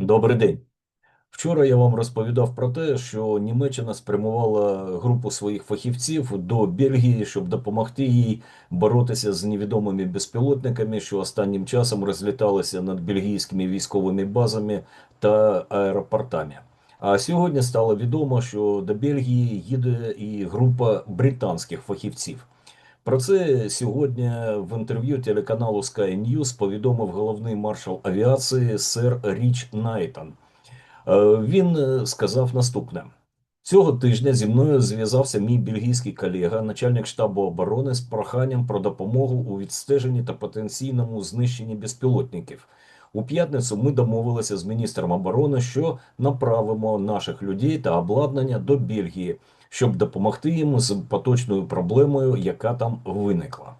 Добрий день. Вчора я вам розповідав про те, що Німеччина спрямувала групу своїх фахівців до Бельгії, щоб допомогти їй боротися з невідомими безпілотниками, що останнім часом розліталися над бельгійськими військовими базами та аеропортами. А сьогодні стало відомо, що до Бельгії їде і група британських фахівців. Про це сьогодні в інтерв'ю телеканалу Sky News повідомив головний маршал авіації сер Річ Найтон. Е, Він е, сказав наступне: цього тижня зі мною зв'язався мій бельгійський колега, начальник штабу оборони, з проханням про допомогу у відстеженні та потенційному знищенні безпілотників. У п'ятницю ми домовилися з міністром оборони, що направимо наших людей та обладнання до Бельгії, щоб допомогти їм з поточною проблемою, яка там виникла.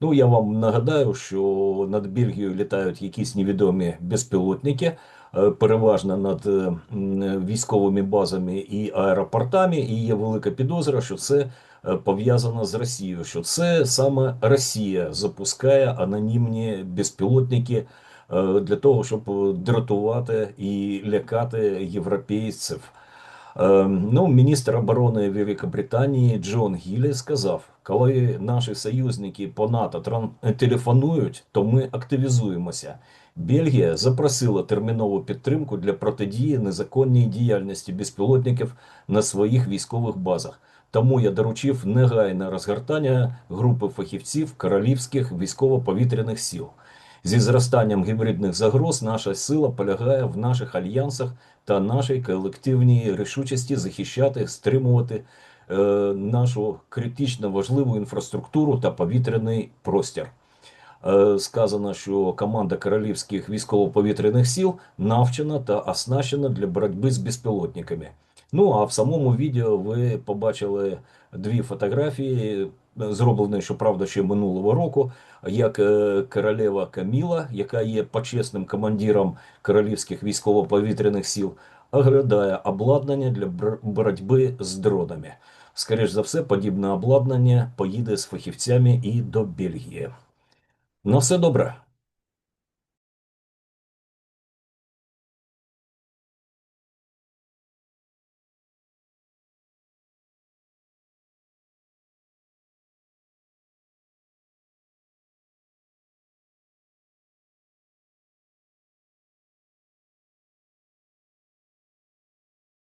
Ну, я вам нагадаю, що над Бельгією літають якісь невідомі безпілотники, е, переважно над е, військовими базами і аеропортами, і є велика підозра, що це е, пов'язано з Росією, що це саме Росія запускає анонімні безпілотники для того, щоб е, дратувати і лякати європейців. Е, Ну, міністр оборони Великобританії Джон Гілі сказав: коли наші союзники по НАТО телефонують, то ми активізуємося. Бельгія запросила термінову підтримку для протидії незаконній діяльності безпілотників на своїх військових базах. Тому я доручив негайне розгортання групи фахівців королівських військово-повітряних сил. Зі зростанням гібридних загроз наша сила полягає в наших альянсах та нашій колективній рішучості захищати, стримувати е, нашу критично важливу інфраструктуру та повітряний простір. Е, сказано, що команда королівських військово-повітряних сил навчена та оснащена для боротьби з безпілотниками. Ну а в самому відео ви побачили дві фотографії, е, зроблені, щоправда, ще минулого року, як е, королева Каміла, яка є почесним командиром королівських військово-повітряних сил, оглядає обладнання для боротьби з дронами. Скоріш за все, подібне обладнання поїде з фахівцями і до Бельгії. На все добре.